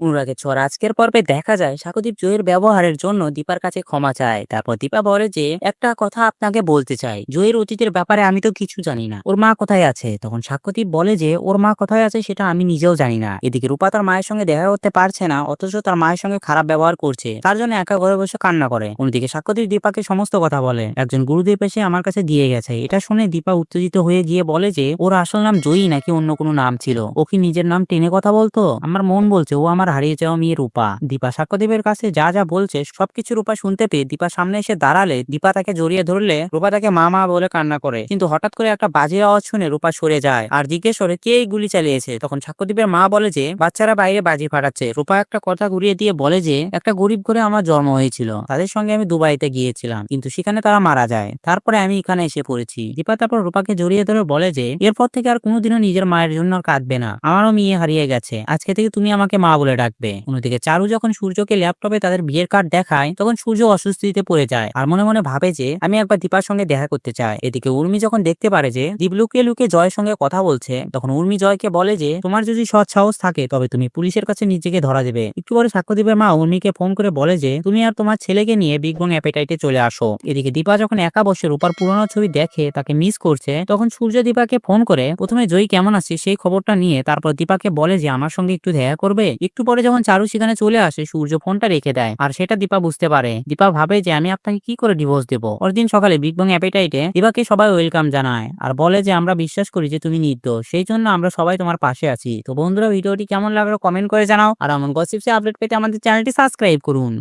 অনুরাগের ছোঁয়ার আজকের পর্বে দেখা যায় সাকুদীপ জয়ের ব্যবহারের জন্য দীপার কাছে ক্ষমা চায়। তারপর দীপা বলে যে, একটা কথা আপনাকে বলতে চাই। জয়ের অতীতের ব্যাপারে আমি তো কিছু জানি না। ওর মা কোথায় আছে? তখন সাক্ষ্যদীপ বলে যে, ওর মা কোথায় আছে সেটা আমি নিজেও জানি না। এদিকে রূপা তার মায়ের সঙ্গে দেখা করতে পারছে না, অথচ তার মায়ের সঙ্গে খারাপ ব্যবহার করছে। তার জন্য একা ঘরে বসে কান্না করে। অন্যদিকে সাক্ষ্যদীপ দীপাকে সমস্ত কথা বলে। একজন গুরুদেব এসে আমার কাছে দিয়ে গেছে। এটা শুনে দীপা উত্তেজিত হয়ে গিয়ে বলে যে, ওর আসল নাম জয়ী নাকি অন্য কোনো নাম ছিল? ও কি নিজের নাম টেনে কথা বলতো? আমার মন বলছে ও আমার হারিয়ে যাওয়া মেয়ে রূপা। দীপা সাক্ষ্যদেবের কাছে যা যা বলছে, সবকিছু রূপা শুনতে পেয়ে দীপা সামনে এসে দাঁড়ালে দীপা তাকে জড়িয়ে ধরলে রূপা তাকে মা মা বলে কান্না করে। কিন্তু হঠাৎ করে একটা বাজে আওয়াজ শুনে রূপা সরে যায় আর জিজ্ঞেস করে, কে এই গুলি চালিয়েছে? তখন সাক্ষ্যদীপের মা বলে যে, বাচ্চারা বাইরে বাজি ফাটাচ্ছে। রূপা একটা কথা ঘুরিয়ে দিয়ে বলে যে, একটা গরিব ঘরে আমার জন্ম হয়েছিল। তাদের সঙ্গে আমি দুবাইতে গিয়েছিলাম, কিন্তু সেখানে তারা মারা যায়। তারপরে আমি এখানে এসে পড়েছি। দীপা তারপর রূপাকে জড়িয়ে ধরে বলে যে, এরপর থেকে আর কোনোদিনও নিজের মায়ের জন্য কাঁদবে না। আমারও মেয়ে হারিয়ে গেছে। আজকে থেকে তুমি আমাকে মা বলে ডাকবে। অন্যদিকে চারু যখন সূর্যকে ল্যাপটপে তাদের বিয়ের কার্ড দেখায়, তখন সূর্য অস্বস্তিতে পড়ে যায়। আর মনে মনে ভাবে যে, আমি একবার দীপার সঙ্গে দেখা করতে চাই। এদিকে উর্মি যখন দেখতে পারে যে, দীপ লুকিয়ে লুকিয়ে জয়ের সঙ্গে কথা বলছে, তখন উর্মি জয়কে বলে যে, তোমার যদি সৎ সাহস থাকে, তবে তুমি পুলিশের কাছে নিজেকে ধরা দেবে। একটু পরে সাক্ষ্যদীপের মা উর্মিকে ফোন করে বলে যে, তুমি আর তোমার ছেলেকে নিয়ে বিগ বং অ্যাপেটাইটে চলে আসো। এদিকে দীপা যখন একা বসে রূপার পুরনো ছবি দেখে, তাকে মিস করছে, তখন সূর্য দীপাকে ফোন করে, প্রথমে জয়ী কেমন আছে সেই খবরটা নিয়ে। তারপর দীপাকে বলে যে, আমার সঙ্গে একটু দেখা করবে? একটু পরে যখন চারু সেখানে চলে আসে, সূর্য ফোনটা রেখে দেয়। আর সেটা দীপা বুঝতে পারে। দীপা ভাবে যে, আমি আপনাকে কি করে ডিভোর্স দেবো? পরদিন সকালে বিগ বং অ্যাপেটাইটে দীপাকে সবাই ওয়েলকাম জানায়। আর বলে যে, আমরা বিশ্বাস করি যে, তুমি নির্দোষ। সেই জন্য আমরা সবাই তোমার পাশে আছি। তো বন্ধুরা, ভিডিওটি কেমন লাগল কমেন্ট করে জানাও। আর আমার গসিপসে আপডেট পেতে আমাদের চ্যানেলটি সাবস্ক্রাইব করুন।